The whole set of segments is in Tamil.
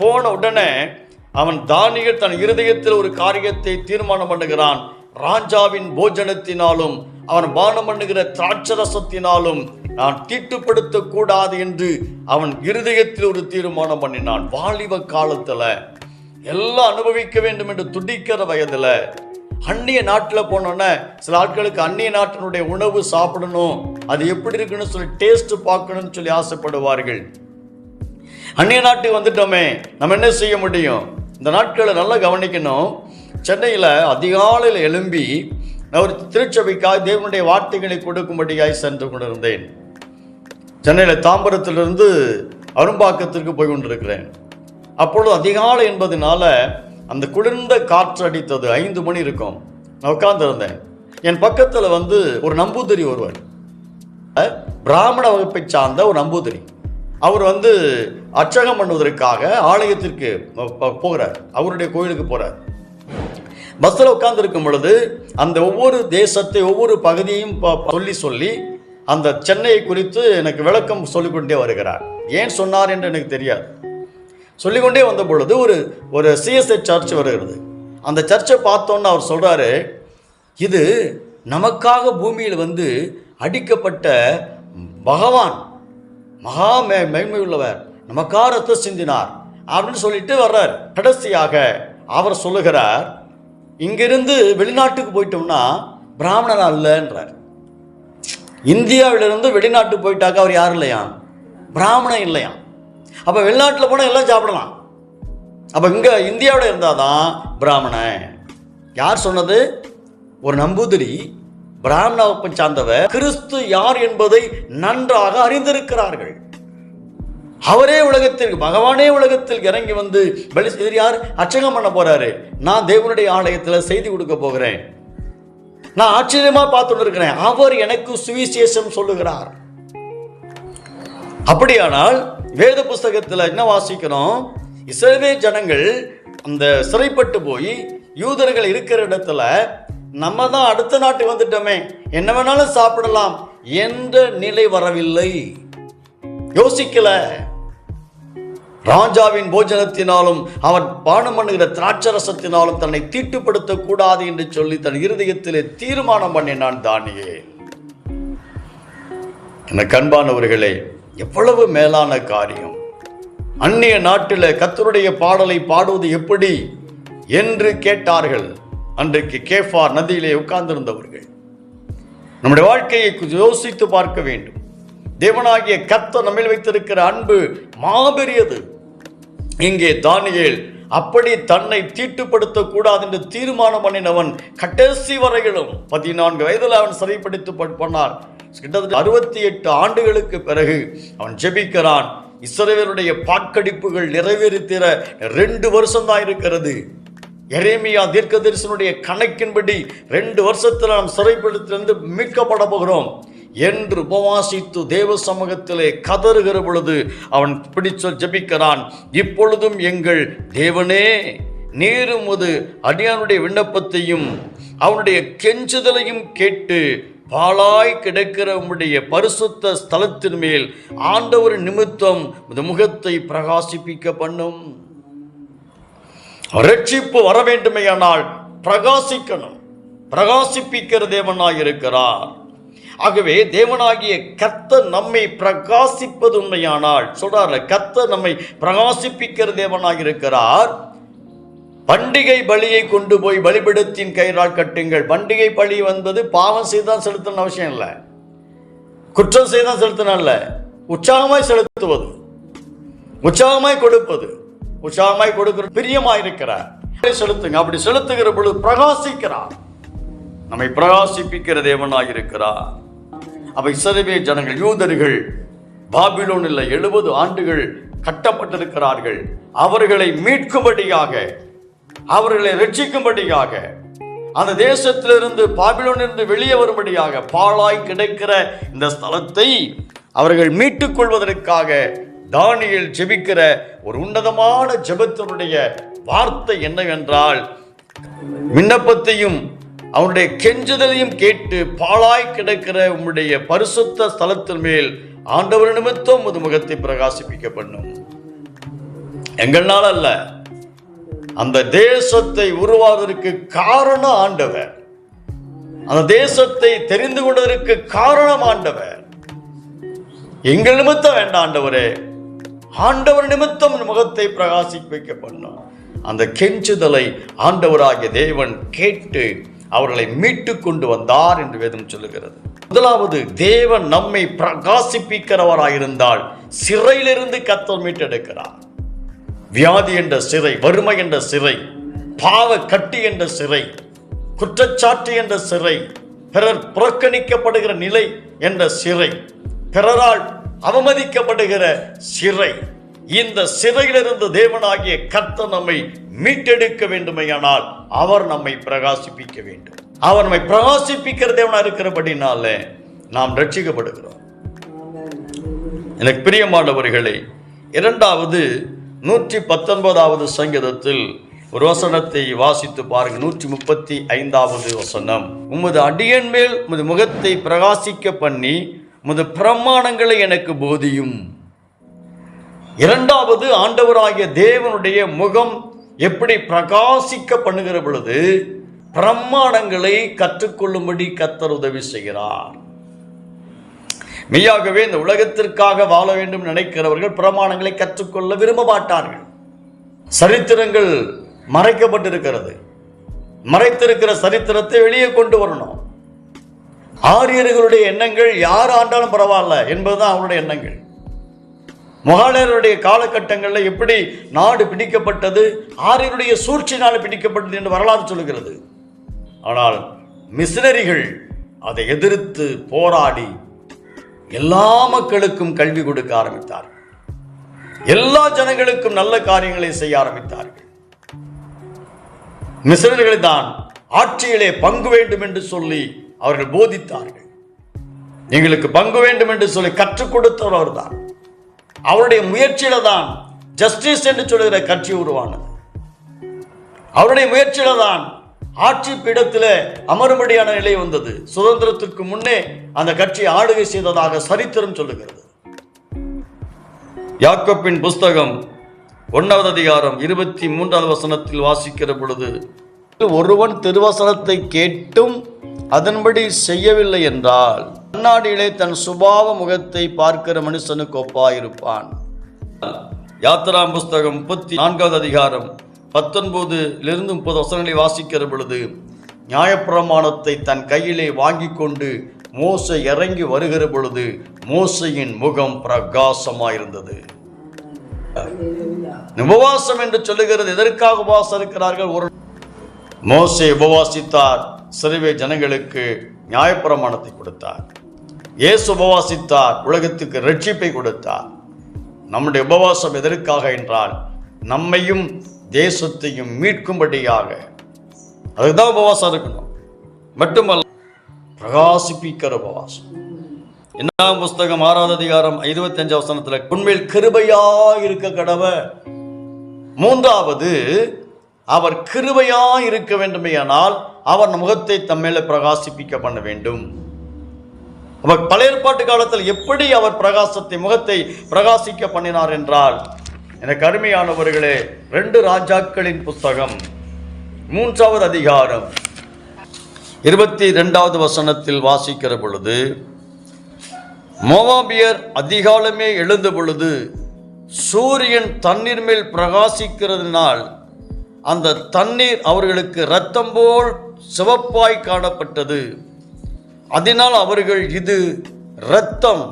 போன உடனே அவன் தானியல் தன் இருதயத்தில் ஒரு காரியத்தை தீர்மானம் பண்ணுகிறான். ராஜாவின் போஜனத்தினாலும் அவன் பானம் பண்ணுகிற திராட்சரசத்தினாலும் நான் தீட்டுப்படுத்த கூடாது என்று அவன் இருதயத்தில் ஒரு தீர்மானம் பண்ணினான். வாலிப காலத்துல எல்லாம் அனுபவிக்க வேண்டும் என்று துடிக்கிற வயதுல அந்நிய நாட்டில் போனோன்னே சில ஆட்களுக்கு அந்நிய நாட்டினுடைய உணவு சாப்பிடணும் அது எப்படி இருக்குன்னு சொல்லி டேஸ்ட் பார்க்கணும்னு சொல்லி ஆசைப்படுவார்கள். அந்நிய நாட்டுக்கு வந்துட்டோமே நம்ம என்ன செய்ய முடியும்? இந்த நாட்களை நல்லா கவனிக்கணும். சென்னையில் அதிகாலையில் எழும்பி நான் ஒரு திருச்சபைக்காக தேவனுடைய வார்த்தைகளை கொடுக்கும்படியாய் சென்று கொண்டிருந்தேன். சென்னையில் தாம்பரத்திலிருந்து அரும்பாக்கத்திற்கு போய் கொண்டிருக்கிறேன். அப்பொழுது அதிகாலை என்பதனால அந்த குளிர்ந்த காற்று அடித்தது. ஐந்து மணி இருக்கும். நான் உட்கார்ந்திருந்தேன். என் பக்கத்தில் வந்து ஒரு நம்பூதிரி ஒருவர். பிராமண வகுப்பை சார்ந்த ஒரு நம்பூதிரி. அவர் வந்து அர்ச்சகம் பண்ணுவதற்காக ஆலயத்திற்கு போகிறார். அவருடைய கோயிலுக்கு போகிறார் பஸ்ஸில் உட்கார்ந்துருக்கும் பொழுது அந்த ஒவ்வொரு தேசத்தை ஒவ்வொரு பகுதியையும் ப- சொல்லி சொல்லி அந்த சென்னையை குறித்து எனக்கு விளக்கம் சொல்லிக்கொண்டே வருகிறார். ஏன் சொன்னார் என்று எனக்கு தெரியாது. சொல்லிக்கொண்டே வந்த பொழுது ஒரு ஒரு சிஎஸ்ஐ சர்ச் வருகிறது. அந்த சர்ச்சை பார்த்தோன்னு அவர் சொல்கிறாரு இது நமக்காக பூமியில் வந்து அடிக்கப்பட்ட பகவான் மகா மே மேன்மை உள்ளவர் நமக்காக ரத்த சிந்தினார் அப்படின்னு சொல்லிட்டு வர்றார். கடைசியாக அவர் சொல்லுகிறார் இங்கிருந்து வெளிநாட்டுக்கு போயிட்டோம்னா பிராமணன் அல்லன்றார் இந்தியாவிலிருந்து வெளிநாட்டுக்கு போயிட்டாக்க அவர் யார் இல்லையா? பிராமணன் இல்லையா? அப்போ வெளிநாட்டில் போனால் எல்லாம் சாப்பிடலாம். அப்போ இங்கே இந்தியாவில் இருந்தால் தான் பிராமணன். யார் சொன்னது? ஒரு நம்பூதிரி பிராமண வகுப்பை சார்ந்தவர் கிறிஸ்து யார் என்பதை நன்றாக அறிந்திருக்கிறார்கள். அவரே உலகத்திற்கு பகவானே உலகத்தில் இறங்கி வந்து பலி இவர் யார்? அச்சகம் பண்ண போறாரு. நான் தேவனுடைய ஆலயத்தில் செய்தி கொடுக்க போகிறேன். நான் ஆச்சரியமா பார்த்துட்டு இருக்கிறேன். அவர் எனக்கு சுவிசேஷம் சொல்லுகிறார். அப்படியானால் வேத புஸ்தகத்தில் என்ன வாசிக்கிறோம்? இசைவே ஜனங்கள் அந்த சிறைப்பட்டு போய் யூதர்கள் இருக்கிற இடத்துல நம்ம தான் அடுத்த நாட்டுக்கு வந்துட்டோமே. என்ன வேணாலும் சாப்பிடலாம் என்ற நிலை வரவில்லை. யோசிக்கல. ராஜாவின் போஜனத்தினாலும் அவன் பானம் பண்ணுகிற திராட்சரசத்தினாலும் தன்னை தீட்டுப்படுத்தக் கூடாது என்று சொல்லி தன் இருதயத்திலே தீர்மானம் பண்ணினான் தானியே. எனக்கு அன்பானவர்களே எவ்வளவு மேலான காரியம். அந்நிய நாட்டில் கத்தருடைய பாடலை பாடுவது எப்படி என்று கேட்டார்கள். அன்றைக்கு கேஃபார் நதியிலே உட்கார்ந்திருந்தவர்கள். நம்முடைய வாழ்க்கையை யோசித்து பார்க்க வேண்டும். தேவனாகிய கத்த நம்மில் வைத்திருக்கிற அன்பு மாபெரியது. இங்கே தானியல் அப்படி தன்னை தீட்டுப்படுத்த கூடாது என்று தீர்மானம் பண்ணினவன் கடைசி வரையிலும் பதினான்கு வயதில் அவன் சிறைப்படுத்தி பண்ணார் கிட்டத்தட்ட அறுபத்தி எட்டு ஆண்டுகளுக்கு பிறகு அவன் ஜெபிக்கிறான். இஸ்ரேவருடைய பாக்கடிப்புகள் நிறைவேறித்திர ரெண்டு வருஷம் தான் இருக்கிறது. எரேமியா தீர்க்கதரிசனுடைய கணக்கின்படி ரெண்டு வருஷத்தில் நாம் சிறைப்படுத்திலிருந்து மீட்கப்பட போகிறோம் என்று உபவாசித்து தேவ சமூகத்திலே கதறுகிற பொழுது அவன் பிடிச்ச ஜபிக்கிறான் இப்பொழுதும் எங்கள் தேவனே நீரும் ஒரு அடியானுடைய விண்ணப்பத்தையும் அவனுடைய கெஞ்சுதலையும் கேட்டு பாழாய் கிடக்கிற உம்முடைய பரிசுத்த ஸ்தலத்தின் மேல் ஆண்டவர் நிமித்தம் இந்த முகத்தை பிரகாசிப்பிக்க பண்ணும். ரட்சிப்பு வர வேண்டுமையானால் பிரகாசிக்கணும். பிரகாசிப்பிக்கிற தேவனாய் இருக்கிறார். ஆகவே தேவனாகிய கத்த நம்மை பிரகாசிப்பது உண்மையானால் சொல்றார்ல கத்த நம்மை பிரகாசிப்பிக்கிற தேவனாக இருக்கிறார். பண்டிகை பலியை கொண்டு போய் பலிபிடத்தின் கயிறால் கட்டுங்கள். பண்டிகை பலி என்பது பாவம் செய்தான் செலுத்தணும் அவசியம் இல்லை. குற்றம் செய்தான் செலுத்தணும் இல்லை உற்சாகமாய் செலுத்துவது. உற்சாகமாய் கொடுப்பது. உற்சாகமாய் கொடுக்கிற பிரியமா இருக்கிறார் செலுத்துங்க அப்படி செலுத்துகிற பொழுது பிரகாசிக்கிறார். நம்மை பிரகாசிப்பிக்கிற தேவனாய் இருக்கிறார் அப்ப இஸ்ரவே ஜனங்கள் யூதர்கள் பாபிலோனில் எழுபது ஆண்டுகள் கட்டப்பட்டிருக்கிறார்கள். அவர்களை மீட்கும்படியாக அவர்களை ரட்சிக்கும்படியாக அந்த தேசத்திலிருந்து பாபிலோனிலிருந்து வெளியே வரும்படியாக பாழாய் கிடைக்கிற இந்த ஸ்தலத்தை அவர்கள் மீட்டுக் கொள்வதற்காக தானியில் ஜெபிக்கிற ஒரு உன்னதமான ஜெபத்தினுடைய வார்த்தை என்னவென்றால் விண்ணப்பத்தையும் அவனுடைய கெஞ்சுதலையும் கேட்டு பாழாய் கிடக்கிற உம்முடைய பரிசுத்த ஸ்தலத்தின் மேல் ஆண்டவர் நிமித்தம் உமது முகத்தை பிரகாசிப்பிக்க பண்ணும் எங்களால் அல்ல அந்த தேசத்தை உருவாவதற்கு காரணம் ஆண்டவர் அந்த தேசத்தை தெரிந்து கொண்டதற்கு காரணம் ஆண்டவர். எங்கள் நிமித்தம் வேண்டாம் ஆண்டவரே. ஆண்டவர் நிமித்தம் முகத்தை பிரகாசிக்க வைக்க பண்ணும் அந்த கெஞ்சுதலை ஆண்டவராகிய தேவன் கேட்டு அவர்களை மீட்டு கொண்டு வந்தார் என்று வேதம் சொல்லுகிறது. முதலாவது தேவன் நம்மை பிரகாசிப்பிக்கிறவராயிருந்தால் சிறையிலிருந்து கத்தல் மீட்டெடுக்கிறார். வியாதி என்ற சிறை வறுமை என்ற சிறை பாவ கட்டி என்ற சிறை குற்றச்சாட்டு என்ற சிறை பிறர் புறக்கணிக்கப்படுகிற நிலை என்ற சிறை பிறரால் அவமதிக்கப்படுகிற சிறை. இந்த சிறையிலிருந்து தேவனாகிய கர்த்த நம்மை மீட்டெடுக்க வேண்டுமையானால் அவர் நம்மை பிரகாசிப்பிக்க வேண்டும். அவர் நம்மை பிரகாசிப்பிக்கிற தேவனா இருக்கிறபடினால நாம் ரட்சிக்கப்படுகிறோம் எனக்கு பிரியமானவர்களே இரண்டாவது நூற்றி பத்தொன்பதாவது சங்கீதத்தில் ஒரு வசனத்தை வாசித்து பாருங்க நூற்றி முப்பத்தி ஐந்தாவது வசனம். உமது அடியன் மேல் உமது முகத்தை பிரகாசிக்க பண்ணி உமது பிரமாணங்களை எனக்கு போதியும். இரண்டாவது ஆண்டவராகிய தேவனுடைய முகம் எப்படி பிரகாசிக்க பண்ணுகிற பொழுது பிரமாணங்களை கற்றுக்கொள்ளும்படி கத்தர் உதவி செய்கிறார். மெய்யாகவே இந்த உலகத்திற்காக வாழ வேண்டும் நினைக்கிறவர்கள் பிரமாணங்களை கற்றுக்கொள்ள விரும்ப மாட்டார்கள் சரித்திரங்கள் மறைக்கப்பட்டிருக்கிறது. மறைத்திருக்கிற சரித்திரத்தை வெளியே கொண்டு வரணும். ஆரியர்களுடைய எண்ணங்கள் யார் ஆண்டாலும் பரவாயில்ல என்பதுதான் அவருடைய எண்ணங்கள். முகாலயருடைய காலகட்டங்களில் எப்படி நாடு பிடிக்கப்பட்டது ஆரியருடைய சூழ்ச்சினால் பிடிக்கப்பட்டது என்று வரலாறு சொல்கிறது ஆனால் மிஷினரிகள் அதை எதிர்த்து போராடி எல்லா மக்களுக்கும் கல்வி கொடுக்க ஆரம்பித்தார்கள். எல்லா ஜனங்களுக்கும் நல்ல காரியங்களை செய்ய ஆரம்பித்தார்கள். மிஷினர்களை தான் ஆட்சியிலே பங்கு வேண்டும் என்று சொல்லி அவர்கள் போதித்தார்கள். எங்களுக்கு பங்கு வேண்டும் என்று சொல்லி கற்றுக் கொடுத்தவர் அவர்தான். அவருடைய முயற்சியில தான் ஜஸ்டிஸ் என்று சொல்லுகிற கட்சி உருவானது. அவருடைய முயற்சியில தான் ஆட்சி பீடத்தில் அமரும்படியான நிலை வந்தது. சுதந்திரத்திற்கு முன்னே அந்த கட்சி ஆளுகை செய்ததாக சரித்திரம் சொல்லுகிறது. யாக்கோப்பின் புஸ்தகம் ஒன்றாவது அதிகாரம் இருபத்தி மூன்றாவது வசனத்தில் வாசிக்கிற பொழுது ஒருவன் திருவசனத்தை கேட்டும் அதன்படி செய்யவில்லை என்றால் கண்ணாடியிலே தன் சுபாவ முகத்தை பார்க்கிற மனுஷனுக்கு ஒப்பாயிருப்பான் யாத்திராம் புஸ்தகம் முப்பத்தி நான்காவது அதிகாரம் பத்தொன்பதிலிருந்து முப்பது வசனங்களை வாசிக்கிற பொழுது நியாயப்பிரமாணத்தை தன் கையிலே வாங்கி கொண்டு மோசை இறங்கி வருகிற பொழுது மோசையின் முகம் பிரகாசமாயிருந்தது. உபவாசம் என்று சொல்லுகிறது எதற்காக உபவாசம் இருக்கிறார்கள்? ஒரு மோசை உபவாசித்தார். சிறுவே ஜனங்களுக்கு நியாயப்பிரமாணத்தை கொடுத்தார். இயேசு உபவாசித்தார் உலகத்துக்கு ரட்சிப்பை கொடுத்தார். நம்முடைய உபவாசம் எதற்காக என்றால் நம்மையும் தேசத்தையும் மீட்கும்படியாக. அதுதான் உபவாசம் இருக்கணும். மட்டுமல்ல பிரகாசிப்பிக்கிற உபவாசம். என்ன புஸ்தகம் ஆறாவது அதிகாரம் இருபத்தஞ்சு அவசரத்தில் உண்மையில் கிருபையா இருக்க கடவ மூன்றாவது அவர் கிருபையா இருக்க வேண்டுமேயானால் அவர் முகத்தை தம்மேல பிரகாசிப்பிக்க பண்ண வேண்டும். அவர் பழைய ஏற்பாட்டு காலத்தில் எப்படி அவர் பிரகாசத்தை முகத்தை பிரகாசிக்க பண்ணினார் என்றால் எனக்கு அருமையானவர்களே ரெண்டு ராஜாக்களின் புஸ்தகம் மூன்றாவது அதிகாரம் இருபத்தி ரெண்டாவது வசனத்தில் வாசிக்கிற பொழுது மோவாபியர் அதிகாலமே எழுந்த பொழுது சூரியன் தண்ணீர் மேல் பிரகாசிக்கிறதுனால் அந்த தண்ணீர் அவர்களுக்கு இரத்தம் போல் சிவப்பாய் காணப்பட்டது. அதனால் அவர்கள் இது இரத்தம்.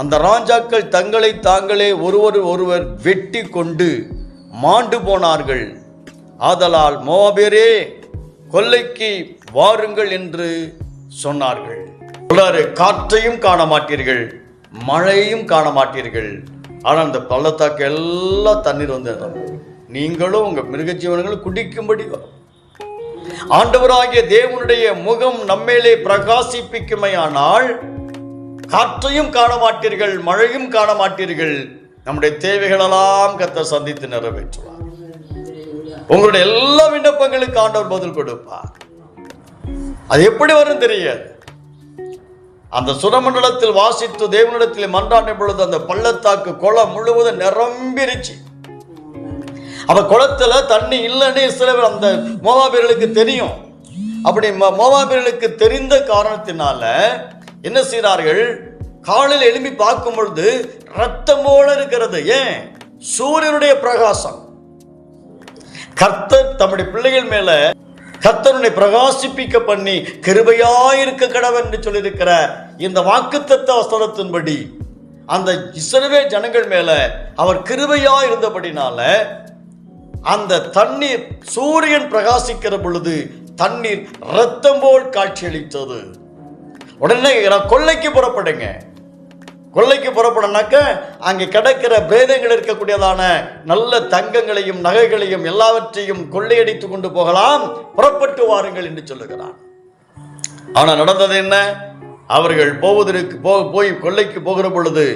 அந்த ராஜாக்கள் தங்களை தாங்களே ஒருவர் ஒருவர் வெட்டி கொண்டு மாண்டு போனார்கள். ஆதலால் மோபேரே கொல்லைக்கு வாருங்கள் என்று சொன்னார்கள். சொல்றாரு காற்றையும் காண மாட்டீர்கள் மழையும் காண மாட்டீர்கள் ஆனால் அந்த பள்ளத்தாக்கு எல்லாம் தண்ணீர் வந்து நீங்களும் உங்கள் மிருகஜீவனங்களும் குடிக்கும்படி வரும் ஆண்டவராகிய தேவனுடைய முகம் நம்மேலே பிரகாசிப்பிக்குமையானால் காற்றையும் காண மாட்டீர்கள் மழையும் காண மாட்டீர்கள் நம்முடைய தேவைகளெல்லாம் கத்த சந்தித்து நிறைவேற்றுவார். உங்களுடைய எல்லா விண்ணப்பங்களுக்கு ஆண்டவர் பதில் கொடுப்பார். அது எப்படி வரும் தெரியாது. அந்த சுரமண்டலத்தில் வாசித்து தேவனிடத்தில் மன்றாடின பொழுது அந்த பள்ளத்தாக்கு குளம் முழுவதும் நிரம்பிருச்சு. அப்போ குளத்துல தண்ணி இல்லைன்னு பேர் அந்த மோவாபியர்களுக்கு தெரியும். அப்படி மோ- மோவாபியர்களுக்கு தெரிந்த காரணத்தினால என்ன செய்கிறார்கள் காலையில் எழும்பி பார்க்கும் பொழுது ரத்தம் போல இருக்கிறது. ஏன்? சூரியனுடைய பிரகாசம். கர்த்தர் தம்முடைய பிள்ளைகள் மேல கர்த்தருடைய பிரகாசிப்பிக்க பண்ணி கிருபையாயிருக்க கடவன் என்று சொல்லியிருக்கிற இந்த வாக்குத்தத்த வசனத்தின்படி அந்த இஸ்ரவேல் ஜனங்கள் மேல அவர் கிருபையா இருந்தபடினால அந்த தண்ணீர் சூரியன் பிரகாசிக்கிற பொழுது தண்ணீர் ரத்தம் போல் காட்சியளித்தது. உடனே நான் கொள்ளைக்கு புறப்படுங்க. கொள்ளைக்கு புறப்படனாக்க அங்கே கிடக்கிற பிரேதங்கள் இருக்கக்கூடியதான நல்ல தங்கங்களையும் நகைகளையும் எல்லாவற்றையும் கொள்ளையடித்து கொண்டு போகலாம். புறப்பட்டு வாருங்கள் என்று சொல்லுகிறான். ஆனால் நடந்தது என்ன? அவர்கள் போவதற்கு போ போய் கொள்ளைக்கு போகிற பொழுது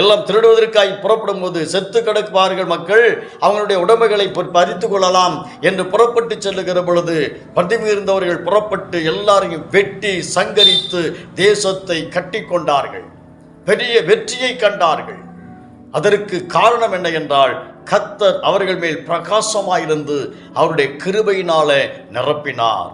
எல்லாம் திருடுவதற்காய் புறப்படும் போது செத்து கிடப்பார்கள் மக்கள். அவங்களுடைய உடமைகளை பறித்து கொள்ளலாம் என்று புறப்பட்டு செல்லுகிற பொழுது பதிமிருந்தவர்கள் புறப்பட்டு எல்லாரையும் வெட்டி சங்கரித்து தேசத்தை கட்டி கொண்டார்கள். பெரிய வெற்றியை கண்டார்கள். அதற்கு காரணம் என்ன என்றால் கத்தர் அவர்கள் மேல் பிரகாசமாயிருந்து அவருடைய கிருபையினாலே நிரப்பினார்.